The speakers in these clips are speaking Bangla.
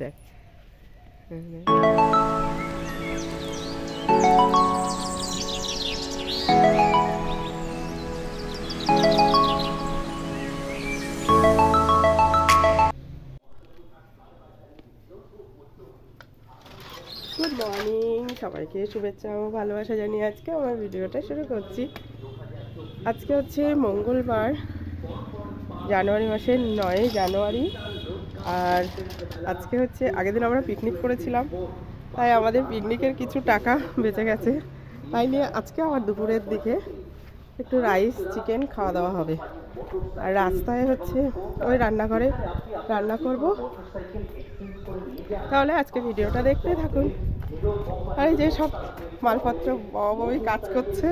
দেখ। গুড মর্নিং সবাইকে শুভেচ্ছা ও ভালোবাসা জানিয়ে আজকে আমার ভিডিওটা শুরু করছি। আজকে হচ্ছে মঙ্গলবার, জানুয়ারি মাসের নয় জানুয়ারি। আর আজকে হচ্ছে, আগের দিন আমরা পিকনিক করেছিলাম, তাই আমাদের পিকনিকের কিছু টাকা বেঁচে গেছে। তাই নিয়ে আজকে আমার দুপুরের দিকে একটু রাইস চিকেন খাওয়া দাওয়া হবে। আর রাস্তায় হচ্ছে, ওই রান্নাঘরে রান্না করব। তাহলে আজকে ভিডিওটা দেখতে থাকুন। আর যে সব মালপত্র বাবুই কাজ করছে।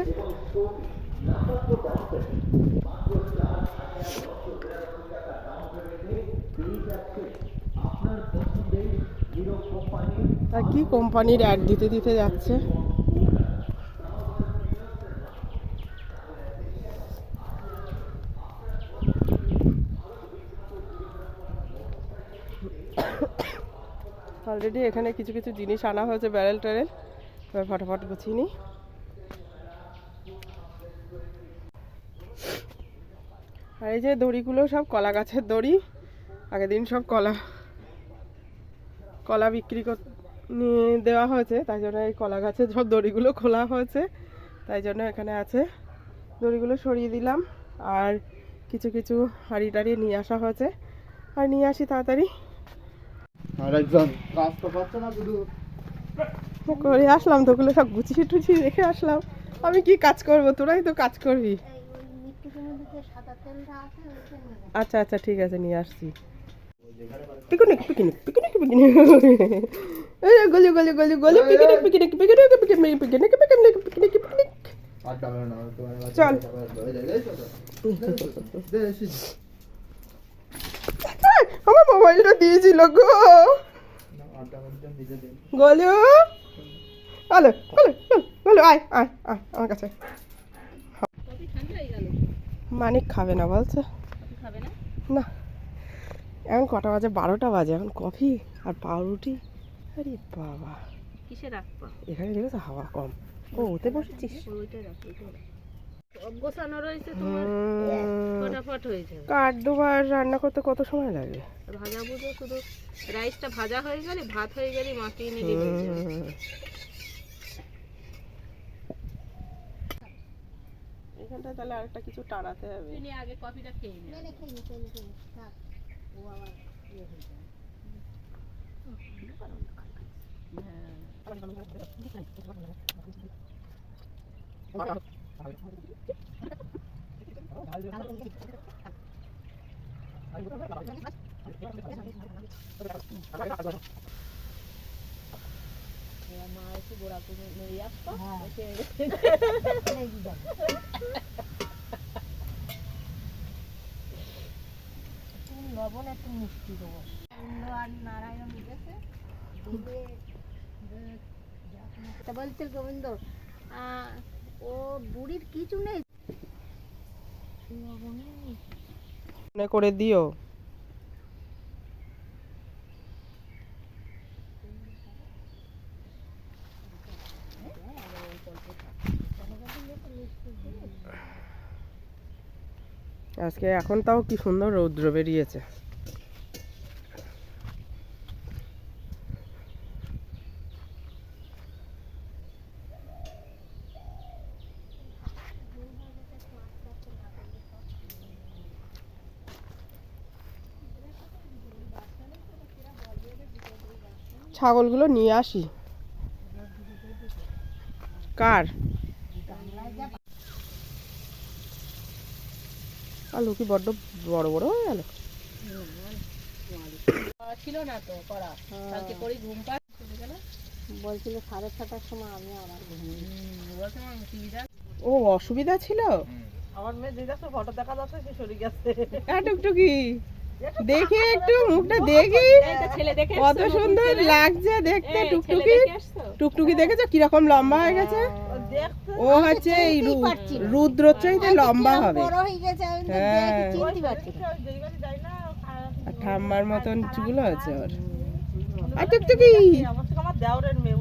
আর কি কোম্পানির অ্যাড দিতে দিতে যাচ্ছে? অলরেডি এখানে কিছু কিছু জিনিস আনা হয়েছে ব্যারেল ট্যারেল। এবার ফটাফট গুছিয়ে নিই। আর এই যে দড়িগুলো সব কলা গাছের দড়ি, আগের দিন সব কলা কলা বিক্রি কর নিয়ে দেওয়া হয়েছে তাই জন্য এই কলা গাছের সব দড়িগুলো খোলা হয়েছে তাই জন্য এখানে আছে। দড়িগুলো সরিয়ে দিলাম আর কিছু কিছু হাঁড়ি টাড়ি নিয়ে আসা হয়েছে। আর নিয়ে আসি তাড়াতাড়ি। করে আসলাম তো ওগুলো সব গুছিয়ে টুছিয়ে রেখে আসলাম। আমি কি কাজ করব? তোরাই তো কাজ করবি। আচ্ছা আচ্ছা ঠিক আছে নিয়ে আসছি। Picnic picnic picnic picnic. গলি গলি গলি গলি picnic picnic picnic picnic picnic picnic picnic picnic চল। আমার মোবাইলটা দিয়েছিল গো। গলু। হ্যালো গলু গলু আয় আয় আয় আমার কাছে। মানিক খাবে না বলছে। না এখন কটা বাজে? বারোটা বাজে এখন কফি আর পাউরুটি। আরে বাবা কিসে রাখব এখানে দেখেছ হাওয়া কম ও ওতে বসেছিস ওইটা রাখ ওইটা গোছানো রয়েছে তোমার ফটাফট হয়ে যাবে কাঠ দুবার রান্না করতে কত সময় লাগে ভাজা বুঝো শুধু রাইসটা ভাজা হয়ে গেলে ভাত হয়ে গেলে মাখিয়ে নিলে হয়ে যাবে। এখানটা তাহলে আরেকটা কিছু টানাতে হবে তুমি আগে কফিটা খেয়ে নে মা একটু গোড়া করে নিয়ে আসতো লবণ একটু মিষ্টি দেবো আর নারায়ণ গেছে তা গোবিন্দ ও বুড়ির কিছু নেই? মনে করে দিও। আজকে এখন তাও কি সুন্দর রৌদ্র বেরিয়েছে। ছাগলগুলো নিয়ে আসি। কার? আলু কি বড্ড বড় বড় হয়ে গেল। ছিল না তো করা। কালকে করি ঘুম পায়। বলছিল সাড়ে ছটার সময় আমি আবার ঘুমিয়ে ও অসুবিধা ছিল? আমার মেয়ে যে যাচ্ছে ফটো দেখা যাচ্ছে সে সরে গেছে। হ্যাঁ টুকটুকি। দেখি একটু মুখটা দেখি। কত সুন্দর লাগছে দেখতে টুকটুকি। টুকটুকি দেখেছ? কীরকম লম্বা হয়ে গেছে? ও হচ্ছে এই রু- রুদ্রর চাইতে লম্বা হবে। বড় হয়ে হ্যাঁ। ঠাম্মার মতন চুল আছে ওর। আর টুকটুকি। আমার দেওরের মেয়ে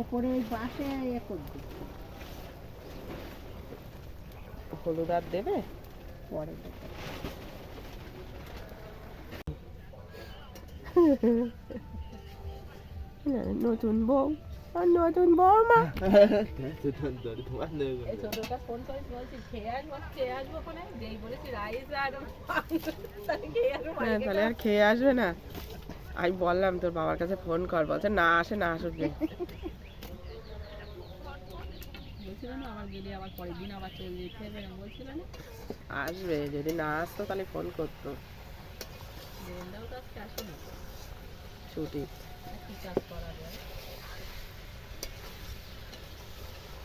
ওপরে ওই বাসে ইয়ে করবে। হলুদ আর দেবে? পরে দেবে। নতুন বউ আর নতুন বউ এই ছোটটা ফোন করে বলছি? খেয়ে আসব খেয়ে আসব ওখানে? যেই বলেছি রাইস আর তাহলে আর খেয়ে আসবে না। আমি বললাম তোর বাবার কাছে ফোন কর বলছে না আসে না আসুক গে। বলছিল না আবার গেলে আবার পরের দিন আবার চলে যেতে হবে না বলছিল না? আসবে যদি না আসতো তাহলে ফোন করতো। বেরেন্দাও তো আজকে আসেনি। ছুটি। কি কাজ করা যায়?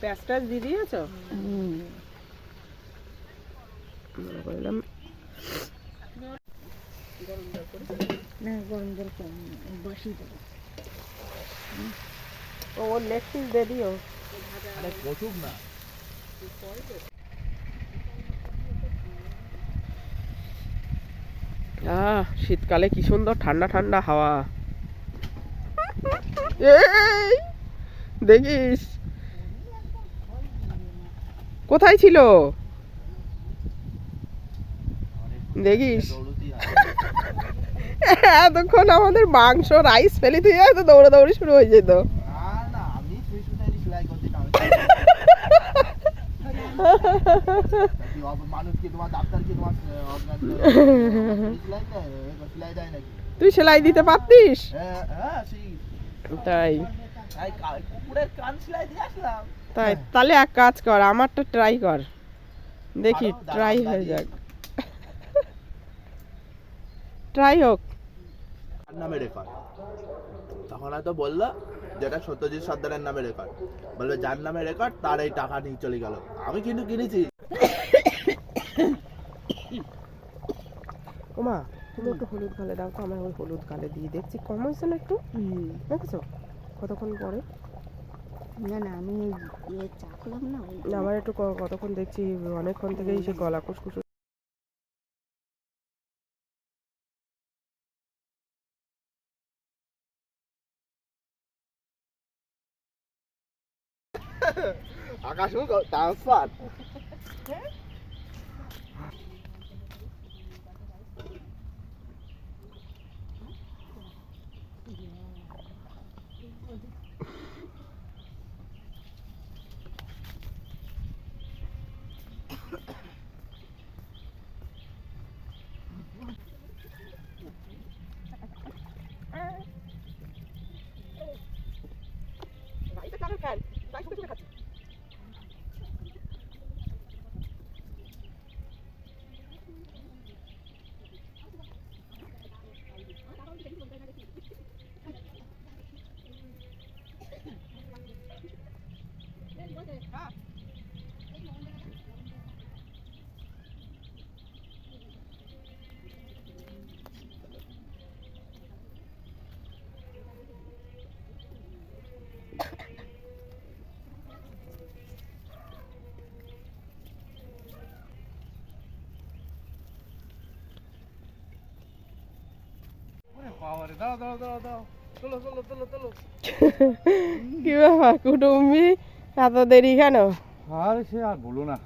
প্যাঁচ ট্যাচ দিয়ে দিয়েছ? মনে করলাম না গরম জল কম বসিয়ে দেবো ও ওর লেগ পিস দিয়ে দিও না। আহ শীতকালে কি সুন্দর ঠান্ডা ঠান্ডা হাওয়া। এই, দেখিস। কোথায় ছিল? দেখিস। এতক্ষণ আমাদের মাংস রাইস ফেলে দিয়ে দৌড়াদৌড়ি শুরু হয়ে যেত। তুই। সেলাই দিতে পারতিস তাই তাই তাহলে এক কাজ কর আমারটা ট্রাই কর। দেখি ট্রাই হয়ে যাক ট্রাই হোক। নামে রেকর্ড তখন হয়তো বলল যেটা সত্যজিৎ সর্দারের নামে রেকর্ড বলবে যার নামে রেকর্ড তার এই টাকা নিয়ে চলে গেল। আমি কিন্তু কিনেছি। ওমা তুমি একটু হলুদ গালে দাও তো আমার ওই হলুদ গালে দিয়ে। দেখছি কম হয়েছে না একটু? হুম। দেখেছ? কতক্ষণ পরে? না না আমি চাকলাম না ওই না আমার একটু কতক্ষণ দেখছি অনেকক্ষণ থেকেই সে গলা কুসকুস આકાશ શું કહું ટ્રાન્સફર আকাশ ট্রান্সফার কি ব্যাপার কুটুম্বি এত দেরি কেন? আর সে আর বলো না।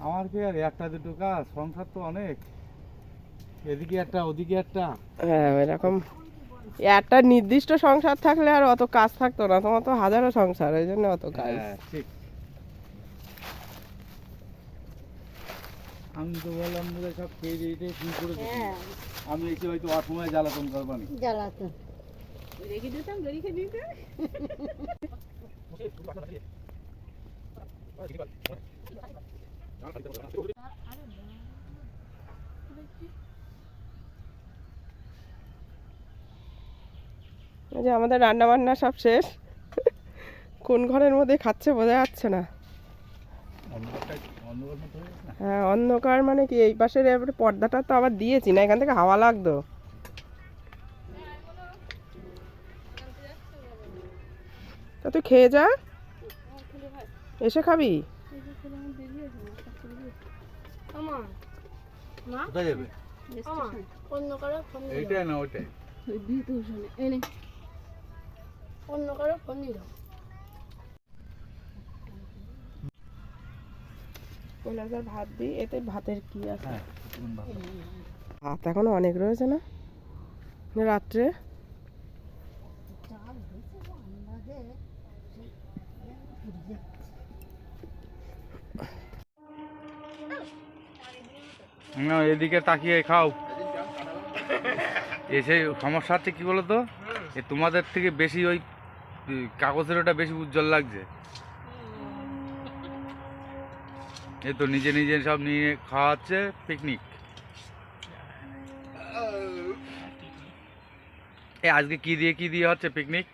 আমার কি আর একটা দুটো কাজ? সংসার তো অনেক। এদিকে একটা ওদিকে একটা। হ্যাঁ এরকম। একটা নির্দিষ্ট সংসার থাকলে আর অত কাজ থাকতো না। তোমার তো হাজারো সংসার ওই জন্য অত কাজ। হ্যাঁ, ঠিক। আমি তো বললাম বোধ সব খেয়ে দিয়ে দিয়ে শুরু করে হ্যাঁ। আমি এসে হয়তো অসময় জ্বালাতন করবানি জ্বালাতো রেখে দিতাম রেখে দিতে। এই যে আমাদের রান্না বান্না সব শেষ। কোন ঘরের মধ্যে খাচ্ছে বোঝা যাচ্ছে না। হয়ে? হ্যাঁ অন্ধকার মানে কি? এই পাশের এবারে পর্দাটা তো আবার দিয়েছি না এখান থেকে হাওয়া লাগতো। তা তুই খেয়ে যা। এসে খাবি? অন্য কারও ফোন দিল। কৈলাসের ভাত দিই এতে ভাতের কি আছে? হ্যাঁ। ভাত। এখনও অনেক রয়েছে না? রাত্রে? না এদিকে তাকিয়ে খাও। এসে সমস্যা হচ্ছে কি বলো তো এ তোমাদের থেকে বেশি ওই কাগজের ওটা বেশি উজ্জ্বল লাগছে। এই তো নিজে নিজে সব নিয়ে খাওয়াচ্ছে পিকনিক এ আজকে কি দিয়ে কি দিয়ে হচ্ছে পিকনিক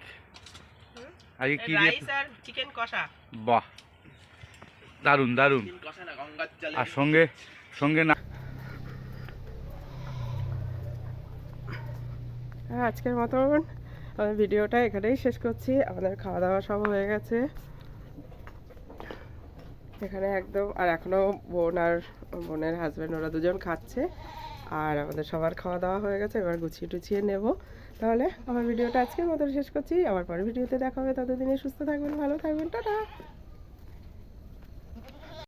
আজকে কি দিয়ে? চিকেন কষা। বাহ। দারুণ দারুণ। কষা না গঙ্গার জলে। আর সঙ্গে সঙ্গে না হ্যাঁ আজকের মতন আমি ভিডিওটা এখানেই শেষ করছি। আমাদের খাওয়া দাওয়া সব হয়ে গেছে। এখানে একদম, আর এখনও বোন আর বোনের হাজব্যান্ড ওরা দুজন খাচ্ছে। আর আমাদের সবার খাওয়া দাওয়া হয়ে গেছে, এবার গুছিয়ে টুছিয়ে নেব। তাহলে আমার ভিডিওটা আজকের মতো শেষ করছি। আবার পরের ভিডিওতে দেখা হবে। ততদিনে সুস্থ থাকবেন, ভালো থাকবেন। টাটা!